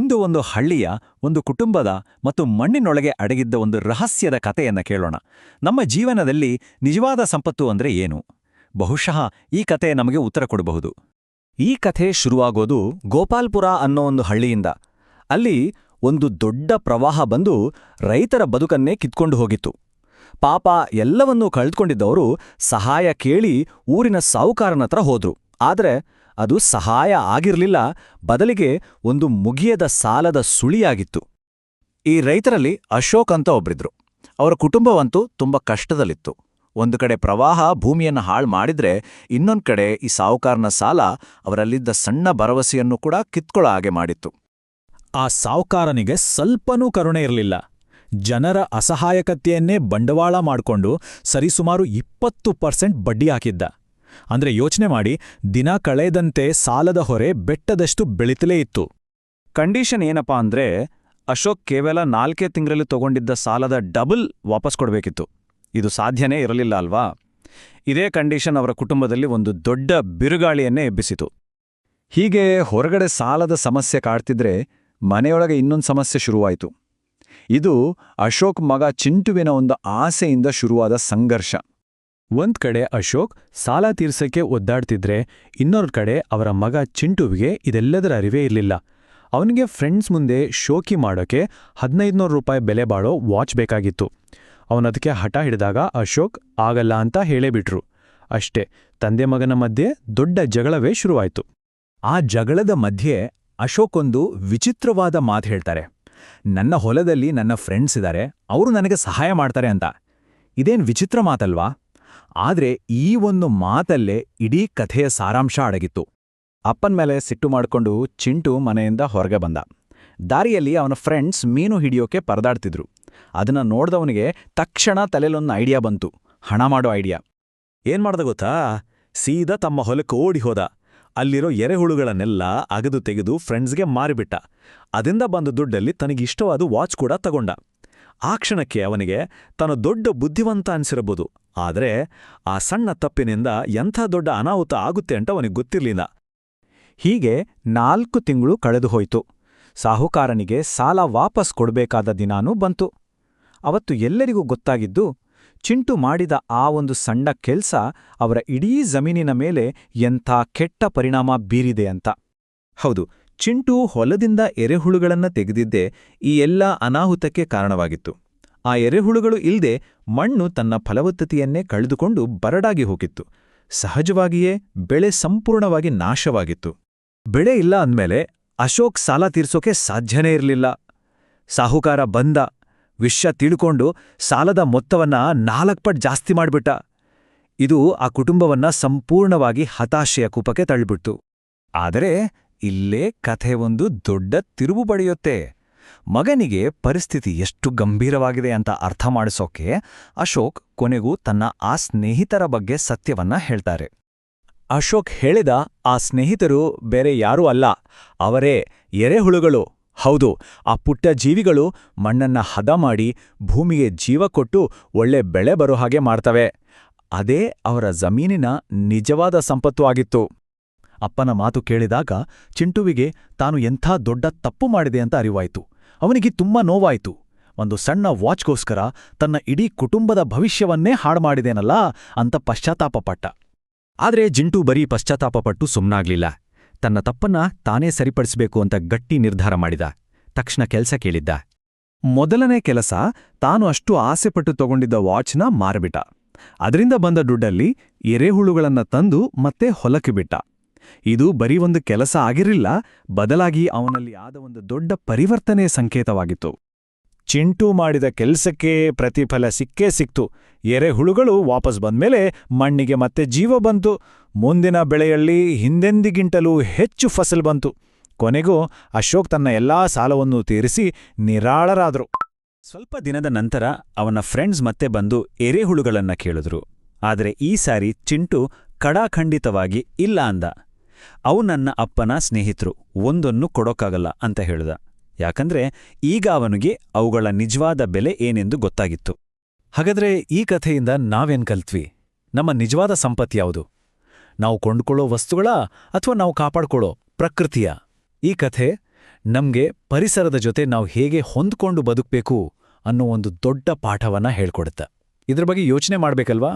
ಇಂದು ಒಂದು ಹಳ್ಳಿಯ ಒಂದು ಕುಟುಂಬದ ಮತ್ತು ಮಣ್ಣಿನೊಳಗೆ ಅಡಗಿದ್ದ ಒಂದು ರಹಸ್ಯದ ಕಥೆಯನ್ನ ಕೇಳೋಣ. ನಮ್ಮ ಜೀವನದಲ್ಲಿ ನಿಜವಾದ ಸಂಪತ್ತು ಅಂದ್ರೆ ಏನು? ಬಹುಶಃ ಈ ಕಥೆ ನಮಗೆ ಉತ್ತರ ಕೊಡಬಹುದು. ಈ ಕಥೆ ಶುರುವಾಗೋದು ಗೋಪಾಲ್ಪುರ ಅನ್ನೋ ಒಂದು ಹಳ್ಳಿಯಿಂದ. ಅಲ್ಲಿ ಒಂದು ದೊಡ್ಡ ಪ್ರವಾಹ ಬಂದು ರೈತರ ಬದುಕನ್ನೇ ಕಿತ್ಕೊಂಡು ಹೋಗಿತ್ತು. ಪಾಪ ಎಲ್ಲವನ್ನೂ ಕಳೆದುಕೊಂಡಿದ್ದವರು ಸಹಾಯ ಕೇಳಿ ಊರಿನ ಸಾಹುಕಾರನತ್ರ ಹೋದ್ರು. ಆದ್ರೆ ಅದು ಸಹಾಯ ಆಗಿರಲಿಲ್ಲ, ಬದಲಿಗೆ ಒಂದು ಮುಗಿಯದ ಸಾಲದ ಸುಳಿಯಾಗಿತ್ತು. ಈ ರೈತರಲ್ಲಿ ಅಶೋಕ್ ಅಂತ ಒಬ್ರಿದ್ರು. ಅವರ ಕುಟುಂಬವಂತೂ ತುಂಬ ಕಷ್ಟದಲ್ಲಿತ್ತು. ಒಂದು ಕಡೆ ಪ್ರವಾಹ ಭೂಮಿಯನ್ನು ಹಾಳು ಮಾಡಿದ್ರೆ, ಇನ್ನೊಂದು ಕಡೆ ಈ ಸಾಹುಕಾರನ ಸಾಲ ಅವರಲ್ಲಿದ್ದ ಸಣ್ಣ ಭರವಸೆಯನ್ನು ಕೂಡ ಕಿತ್ಕೊಳ್ಳೋ ಹಾಗೆ ಮಾಡಿತ್ತು. ಆ ಸಾವ್ಕಾರನಿಗೆ ಸ್ವಲ್ಪನೂ ಕರುಣೆ ಇರಲಿಲ್ಲ. ಜನರ ಅಸಹಾಯಕತೆಯನ್ನೇ ಬಂಡವಾಳ ಮಾಡ್ಕೊಂಡು ಸರಿಸುಮಾರು ಇಪ್ಪತ್ತು ಪರ್ಸೆಂಟ್ ಬಡ್ಡಿ ಹಾಕಿದ್ದ. ಅಂದ್ರೆ ಯೋಚನೆ ಮಾಡಿ, ದಿನ ಕಳೆದಂತೆ ಸಾಲದ ಹೊರೆ ಬೆಟ್ಟದಷ್ಟು ಬೆಳೀತಲೇ ಇತ್ತು. ಕಂಡೀಷನ್ ಏನಪ್ಪಾ ಅಂದ್ರೆ, ಅಶೋಕ್ ಕೇವಲ ನಾಲ್ಕೇ ತಿಂಗಳಲ್ಲಿ ತಗೊಂಡಿದ್ದ ಸಾಲದ ಡಬಲ್ ವಾಪಸ್ ಕೊಡಬೇಕಿತ್ತು. ಇದು ಸಾಧ್ಯನೇ ಇರಲಿಲ್ಲ ಅಲ್ವಾ? ಇದೇ ಕಂಡೀಷನ್ ಅವರ ಕುಟುಂಬದಲ್ಲಿ ಒಂದು ದೊಡ್ಡ ಬಿರುಗಾಳಿಯನ್ನೇ ಎಬ್ಬಿಸಿತು. ಹೀಗೆ ಹೊರಗಡೆ ಸಾಲದ ಸಮಸ್ಯೆ ಕಾಡ್ತಿದ್ರೆ, ಮನೆಯೊಳಗೆ ಇನ್ನೊಂದು ಸಮಸ್ಯೆ ಶುರುವಾಯಿತು. ಇದು ಅಶೋಕ್ ಮಗ ಚಿಂಟುವಿನ ಒಂದು ಆಸೆಯಿಂದ ಶುರುವಾದ ಸಂಘರ್ಷ. ಒಂದ್ ಕಡೆ ಅಶೋಕ್ ಸಾಲ ತೀರ್ಸಕ್ಕೆ ಒದ್ದಾಡ್ತಿದ್ರೆ, ಇನ್ನೊಂದು ಕಡೆ ಅವರ ಮಗ ಚಿಂಟುವಿಗೆ ಇದೆಲ್ಲದರ ಅರಿವೇ ಇರಲಿಲ್ಲ. ಅವನಿಗೆ ಫ್ರೆಂಡ್ಸ್ ಮುಂದೆ ಶೋಕಿ ಮಾಡೋಕೆ ಹದಿನೈದುನೂರು ರೂಪಾಯಿ ಬೆಲೆ ಬಾಳೋ ವಾಚ್ ಬೇಕಾಗಿತ್ತು. ಅವನದಕ್ಕೆ ಹಠ ಹಿಡಿದಾಗ ಅಶೋಕ್, ಆಗಲ್ಲ ಅಂತ ಹೇಳೇಬಿಟ್ರು. ಅಷ್ಟೇ, ತಂದೆ ಮಗನ ಮಧ್ಯೆ ದೊಡ್ಡ ಜಗಳವೇ ಶುರುವಾಯಿತು. ಆ ಜಗಳದ ಮಧ್ಯೆ ಅಶೋಕ್ ಒಂದು ವಿಚಿತ್ರವಾದ ಮಾತು ಹೇಳ್ತಾರೆ. ನನ್ನ ಹೊಲದಲ್ಲಿ ನನ್ನ ಫ್ರೆಂಡ್ಸ್ ಇದ್ದಾರೆ ಅವರು ನನಗೆ ಸಹಾಯ ಮಾಡ್ತಾರೆ ಅಂತ. ಇದೇನ್ ವಿಚಿತ್ರ ಮಾತಲ್ವಾ? ಆದ್ರೆ ಈ ಒಂದು ಮಾತಲ್ಲೇ ಇಡೀ ಕಥೆಯ ಸಾರಾಂಶ ಅಡಗಿತ್ತು. ಅಪ್ಪನ್ ಮೇಲೆ ಸಿಟ್ಟು ಮಾಡ್ಕೊಂಡು ಚಿಂಟು ಮನೆಯಿಂದ ಹೊರಗೆ ಬಂದ. ದಾರಿಯಲ್ಲಿ ಅವನ ಫ್ರೆಂಡ್ಸ್ ಮೀನು ಹಿಡಿಯೋಕೆ ಪರದಾಡ್ತಿದ್ರು. ಅದನ್ನ ನೋಡ್ದವನಿಗೆ ತಕ್ಷಣ ತಲೆಲೊಂದು ಐಡಿಯಾ ಬಂತು. ಹಣ ಮಾಡೋ ಐಡಿಯಾ. ಏನ್ ಮಾಡ್ದ ಗೊತ್ತಾ? ಸೀದಾ ತಮ್ಮ ಹೊಲಕ್ಕೆ ಓಡಿ ಹೋದ. ಅಲ್ಲಿರೋ ಎರೆಹುಳುಗಳನ್ನೆಲ್ಲ ಅಗದು ತೆಗೆದು ಫ್ರೆಂಡ್ಸ್ಗೆ ಮಾರಿಬಿಟ್ಟ. ಅದರಿಂದ ಬಂದ ದುಡ್ಡಲ್ಲಿ ತನಗಿಷ್ಟವಾದ ವಾಚ್ ಕೂಡ ತಗೊಂಡ. ಆ ಕ್ಷಣಕ್ಕೆ ಅವನಿಗೆ ತನ್ನ ದೊಡ್ಡ ಬುದ್ಧಿವಂತ ಅನ್ಸಿರಬಹುದು ಆದರೆ ಆ ಸಣ್ಣ ತಪ್ಪಿನಿಂದ ಎಂಥ ದೊಡ್ಡ ಅನಾಹುತ ಆಗುತ್ತೆ ಅಂತ ಅವನಿಗೆ ಗೊತ್ತಿರಲಿಲ್ಲ. ಹೀಗೆ ನಾಲ್ಕು ತಿಂಗಳು ಕಳೆದು ಹೋಯಿತು. ಸಾಹುಕಾರನಿಗೆ ಸಾಲ ವಾಪಸ್ ಕೊಡಬೇಕಾದ ದಿನಾನೂ ಬಂತು. ಅವತ್ತು ಎಲ್ಲರಿಗೂ ಗೊತ್ತಾಗಿದ್ದು, ಚಿಂಟು ಮಾಡಿದ ಆ ಒಂದು ಸಣ್ಣ ಕೆಲ್ಸ ಅವರ ಇಡೀ ಜಮೀನಿನ ಮೇಲೆ ಎಂಥ ಕೆಟ್ಟ ಪರಿಣಾಮ ಬೀರಿದೆ ಅಂತ. ಹೌದು, ಚಿಂಟು ಹೊಲದಿಂದ ಎರೆಹುಳುಗಳನ್ನ ತೆಗೆದಿದ್ದೇ ಈ ಎಲ್ಲ ಅನಾಹುತಕ್ಕೆ ಕಾರಣವಾಗಿತ್ತು. ಆ ಎರೆಹುಳುಗಳು ಇಲ್ಲದೆ ಮಣ್ಣು ತನ್ನ ಫಲವತ್ತತೆಯನ್ನೇ ಕಳೆದುಕೊಂಡು ಬರಡಾಗಿ ಹೋಗಿತ್ತು. ಸಹಜವಾಗಿಯೇ ಬೆಳೆ ಸಂಪೂರ್ಣವಾಗಿ ನಾಶವಾಗಿತ್ತು. ಬೆಳೆ ಇಲ್ಲ ಅಂದ್ಮೇಲೆ ಅಶೋಕ್ ಸಾಲ ತೀರ್ಸೋಕೆ ಸಾಧ್ಯನೇ ಇರಲಿಲ್ಲ. ಸಾಹುಕಾರ ಬಂದ. ವಿಷ್ಯ ತಿಳ್ಕೊಂಡು ಸಾಲದ ಮೊತ್ತವನ್ನ ನಾಲ್ಕ್ಪಟ್ ಜಾಸ್ತಿ ಮಾಡ್ಬಿಟ್ಟ. ಇದು ಆ ಕುಟುಂಬವನ್ನ ಸಂಪೂರ್ಣವಾಗಿ ಹತಾಶೆಯ ಕೂಪಕ್ಕೆ ತಳ್ಳಿಬಿಡ್ತು. ಆದರೆ ಇಲ್ಲೇ ಕಥೆ ಒಂದು ದೊಡ್ಡ ತಿರುವು ಪಡೆಯುತ್ತೆ. ಮಗನಿಗೆ ಪರಿಸ್ಥಿತಿ ಎಷ್ಟು ಗಂಭೀರವಾಗಿದೆ ಅಂತ ಅರ್ಥ ಮಾಡಿಸೋಕೆ ಅಶೋಕ್ ಕೊನೆಗೂ ತನ್ನ ಆ ಸ್ನೇಹಿತರ ಬಗ್ಗೆ ಸತ್ಯವನ್ನ ಹೇಳ್ತಾರೆ. ಅಶೋಕ್ ಹೇಳಿದ ಆ ಸ್ನೇಹಿತರು ಬೇರೆ ಯಾರೂ ಅಲ್ಲ, ಅವರೇ ಎರೆಹುಳುಗಳು. ಹೌದು, ಆ ಪುಟ್ಟ ಜೀವಿಗಳು ಮಣ್ಣನ್ನ ಹದ ಮಾಡಿ ಭೂಮಿಗೆ ಜೀವ ಕೊಟ್ಟು ಒಳ್ಳೆ ಬೆಳೆ ಬರೋ ಹಾಗೆ ಮಾಡ್ತವೆ. ಅದೇ ಅವರ ಜಮೀನಿನ ನಿಜವಾದ ಸಂಪತ್ತು ಆಗಿತ್ತು. ಅಪ್ಪನ ಮಾತು ಕೇಳಿದಾಗ ಚಿಂಟುವಿಗೆ ತಾನು ಎಂಥ ದೊಡ್ಡ ತಪ್ಪು ಮಾಡಿದೆ ಅಂತ ಅರಿವಾಯ್ತು. ಅವನಿಗೆ ತುಂಬಾ ನೋವಾಯಿತು. ಒಂದು ಸಣ್ಣ ವಾಚ್ಗೋಸ್ಕರ ತನ್ನ ಇಡೀ ಕುಟುಂಬದ ಭವಿಷ್ಯವನ್ನೇ ಹಾಡ್ಮಾಡಿದೇನಲ್ಲ ಅಂತ ಪಶ್ಚಾತ್ತಾಪಪಟ್ಟ ಆದರೆ ಜಿಂಟು ಬರೀ ಪಶ್ಚಾತ್ತಾಪಪಟ್ಟು ಸುಮ್ನಾಗ್ಲಿಲ್ಲ. ತನ್ನ ತಪ್ಪನ್ನ ತಾನೇ ಸರಿಪಡಿಸಬೇಕು ಅಂತ ಗಟ್ಟಿ ನಿರ್ಧಾರ ಮಾಡಿದ. ತಕ್ಷಣ ಕೆಲಸ ಕೇಳಿದ್ದ. ಮೊದಲನೇ ಕೆಲಸ ತಾನು ಅಷ್ಟು ಆಸೆಪಟ್ಟು ತಗೊಂಡಿದ್ದ ವಾಚ್ನ ಮಾರಬಿಟ ಅದರಿಂದ ಬಂದ ದುಡ್ಡಲ್ಲಿ ಎರೆಹುಳುಗಳನ್ನ ತಂದು ಮತ್ತೆ ಹೊಲಕ್ಕೆ ಬಿಟ್ಟ. ಇದು ಬರೀ ಒಂದು ಕೆಲಸ ಆಗಿರಲಿಲ್ಲ, ಬದಲಾಗಿ ಅವನಲ್ಲಿ ಆದ ಒಂದು ದೊಡ್ಡ ಪರಿವರ್ತನೆ ಸಂಕೇತವಾಗಿತ್ತು. ಚಿಂಟು ಮಾಡಿದ ಕೆಲಸಕ್ಕೆ ಪ್ರತಿಫಲ ಸಿಕ್ಕೇ ಸಿಕ್ತು. ಎರೆಹುಳುಗಳು ವಾಪಸ್ ಬಂದ್ಮೇಲೆ ಮಣ್ಣಿಗೆ ಮತ್ತೆ ಜೀವ ಬಂತು. ಮುಂದಿನ ಬೆಳೆಯಲ್ಲಿ ಹಿಂದೆಂದಿಗಿಂತಲೂ ಹೆಚ್ಚು ಫಸಲ್ ಬಂತು. ಕೊನೆಗೂ ಅಶೋಕ್ ತನ್ನ ಎಲ್ಲಾ ಸಾಲವನ್ನು ತೀರಿಸಿ ನಿರಾಳರಾದರು. ಸ್ವಲ್ಪ ದಿನದ ನಂತರ ಅವನ ಫ್ರೆಂಡ್ಸ್ ಮತ್ತೆ ಬಂದು ಎರೆಹುಳುಗಳನ್ನ ಕೇಳಿದ್ರು. ಆದರೆ ಈ ಸಾರಿ ಚಿಂಟು ಕಡಾಖಂಡಿತವಾಗಿ ಇಲ್ಲ ಅಂದ. ಅವು ನನ್ನ ಅಪ್ಪನ ಸ್ನೇಹಿತರು ಒಂದನ್ನು ಕೊಡೋಕ್ಕಾಗಲ್ಲ ಅಂತ ಹೇಳಿದ. ಯಾಕಂದ್ರೆ ಈಗ ಅವನಿಗೆ ಅವುಗಳ ನಿಜವಾದ ಬೆಲೆ ಏನೆಂದು ಗೊತ್ತಾಗಿತ್ತು. ಹಾಗಾದ್ರೆ ಈ ಕಥೆಯಿಂದ ನಾವೇನ್ ಕಲ್ತ್ವಿ? ನಮ್ಮ ನಿಜವಾದ ಸಂಪತ್ತು ಯಾವುದು? ನಾವು ಕೊಂಡ್ಕೊಳ್ಳೋ ವಸ್ತುಗಳ ಅಥವಾ ನಾವು ಕಾಪಾಡ್ಕೊಳ್ಳೋ ಪ್ರಕೃತಿಯ? ಈ ಕಥೆ ನಮ್ಗೆ ಪರಿಸರದ ಜೊತೆ ನಾವು ಹೇಗೆ ಹೊಂದ್ಕೊಂಡು ಬದುಕಬೇಕು ಅನ್ನೋ ಒಂದು ದೊಡ್ಡ ಪಾಠವನ್ನ ಹೇಳ್ಕೊಡುತ್ತೆ. ಇದ್ರ ಬಗ್ಗೆ ಯೋಚನೆ ಮಾಡ್ಬೇಕಲ್ವಾ?